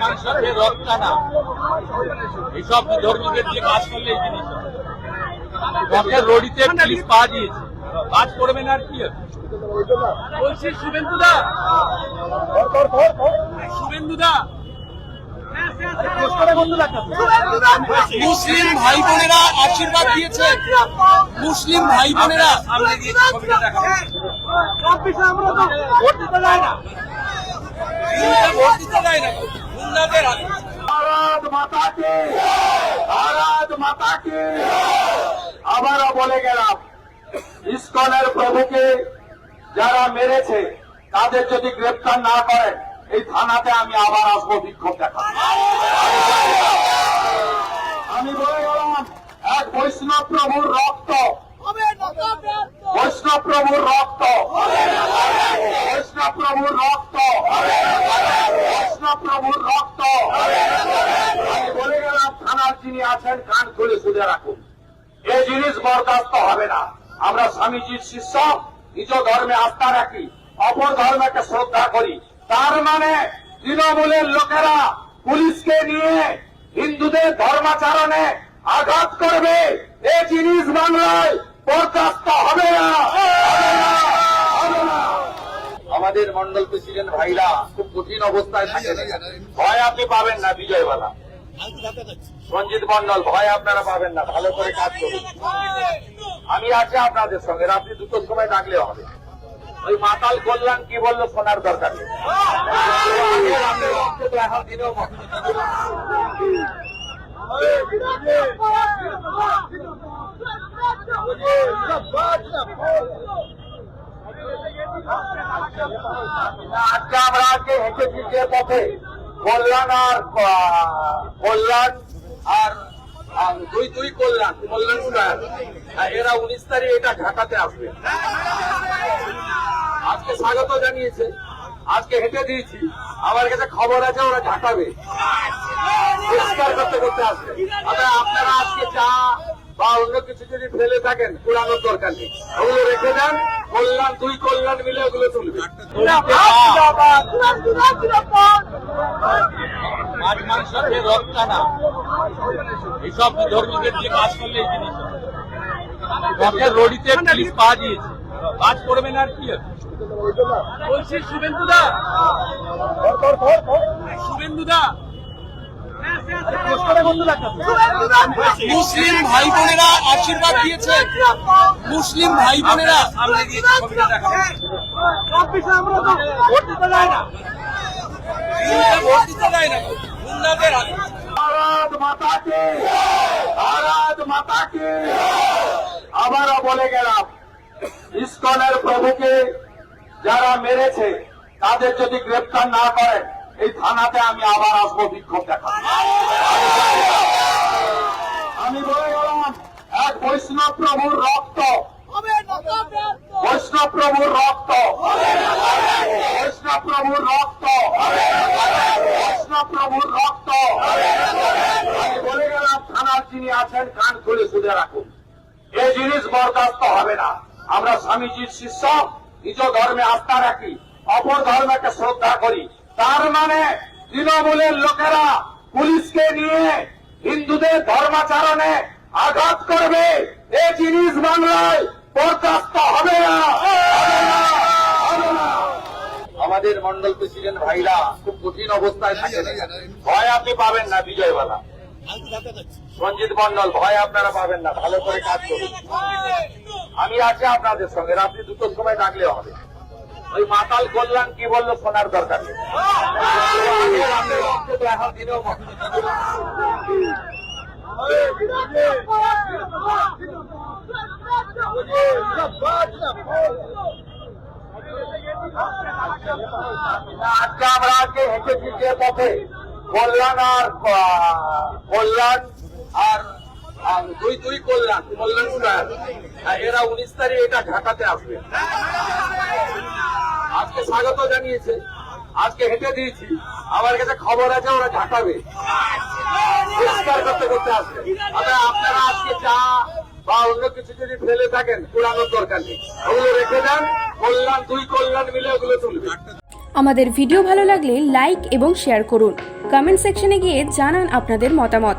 মাছ দিয়ে কাজ করলে জিনিস। রথের রড়িতে পুলিশ পা দিয়েছে কাজ করবে না আর কি? বলছি শুভেন্দুদা শুভেন্দুদা মুসলিম ভাই বোনেরা আশীর্বাদ দিয়েছে। মুসলিম ভাই বোনেরা আবারও বলে গেলাম, ইস্কনের প্রভুকে যারা মেরেছে, তাদের যদি গ্রেপ্তার না করেন এই থানাতে আমি আবার আসব বিক্ষোভ দেখা আমি বলে গেলাম, এক বৈষ্ণব প্রভুর রক্ত। বৈষ্ণব প্রভুর রক্ত। বৈষ্ণব প্রভুর রক্ত। বৈষ্ণব প্রভুর রক্ত। আমি বলে গেলাম, থানার যিনি আছেন, কান খুলে শুনে রাখুন। এই জিনিস বরদাস্ত হবে না। আমরা স্বামীজির শিষ্য, নিজ ধর্মে আস্থা রাখি, অপর ধর্মকে শ্রদ্ধা করি। তার মানে তৃণমূলের লোকেরা পুলিশকে নিয়ে হিন্দুদের ধর্মাচরণে আঘাত করবে। এই জিনিস বাংলায় বরদাস্ত হবে না। আমাদের মন্ডল প্রেসিডেন্ট ভাইরা খুব কঠিন অবস্থায় থাকেন। ভয় আপনি পাবেন না বিজয়বালা সঞ্জিত মন্ডল, ভয় আপনারা পাবেন না। ভালো করে কাজ করুন। আমি আছি আপনাদের সঙ্গে। রাত্রি দুটোর সময় ডাকলে হবে। ওই মাতাল কল্যাণ কি বলল শোনার দরকার আজকে আমরা আজকে হেঁটেছি যে পথে কল্যাণ আর কল্যাণ আর দুই দুই কল্যাণ কল্যাণ এরা উনিশ তারিখ এটা ঢাকাতে আসবে। আজকে স্বাগত জানিয়েছে। আজকে হেঁটে দিয়েছি। আমার কাছে খবর আছে, ওরা ঢাকাবে পরিষ্কার করতে করতে আসবে। আপনারা আজকে চা বা অন্য কিছু যদি ফেলে থাকেন, পুরানোর দরকার নেই। ওগুলো রেখে দেন, কল্যাণ, দুই কল্যাণ মিলে ওগুলো তুলবে। এইসব ধর্মীদের দিয়ে কাজ করলে এই জিনিস। রথের পুলিশ পা দিয়েছে। কাজ করবে না আর কি? বলছি শুভেন্দুদা। শুভেন্দুদা। মুসলিম ভাই বোনেরা আশীর্বাদ দিয়েছে। মুসলিম ভাই বোনেরা ভোট দিতে যায় না। ভোট দিতে যায় না। গুন্ডাদের হাতে। ভারত মাতাকে মাতাকে। আবারও বলে গেলাম ইস্কনের প্রভুকে যারা মেরেছে, তাদের যদি গ্রেপ্তার না করেন এই থানাতে আমি আবার আসব বিক্ষোভ দেখা আমি বলে গেলাম, এক বৈষ্ণব প্রভুর রক্ত। বৈষ্ণব প্রভুর রক্ত। বৈষ্ণব প্রভুর রক্ত। বৈষ্ণব প্রভুর রক্ত। আমি বলে গেলাম, থানার যিনি আছেন, কান খুলে শুনে রাখুন। এই জিনিস বরদাস্ত হবে না। আমরা স্বামীজির শিষ্য। নিজ ধর্মে আস্থা রাখি অপর ধর্মকে শ্রদ্ধা করি। তার মানে তৃণমূলের লোকেরা পুলিশকে নিয়ে হিন্দুদের ধর্মাচরণে আঘাত করবে। এই জিনিস বাংলায় না হবে না। আমাদের মন্ডল প্রেসিডেন্ট ভাইরা খুব কঠিন অবস্থায় থাকেন। ভয় আপনি পাবেন না বিজয়বালা। সঞ্জিত মন্ডল, ভয় আপনারা পাবেন না। ভালো করে কাজ করুন। আমি আছি আপনাদের সঙ্গে, রাত্রি দুটোর সময় ডাকলে হবে। ওই মাতাল কল্যাণ কি বলল শোনার দরকার আজকে আমরা আজকে হেঁটে যে পথে। কল্যাণ আর কল্যাণ আর দুই দুই কল্যাণ কল্যাণ স্কয়ার এরা উনিশ তারিখ এটা ঢাকাতে আসবে। আজকে স্বাগত জানিয়েছে, আজকে হেঁটে দিয়েছি। আমার কাছে খবর আছে, ওরা ঢাকাবে। পরিষ্কার করতে করতে আসবে। তবে আপনারা আজকে চা বা অন্য কিছু যদি ফেলে থাকেন, পুরানোর দরকার নেই। ওগুলো রেখে কল্যাণ, দুই কল্যাণ মিলে ওগুলো আমাদের ভিডিও ভালো লাগলে লাইক এবং শেয়ার করুন। কমেন্ট সেকশনে গিয়ে জানান আপনাদের মতামত।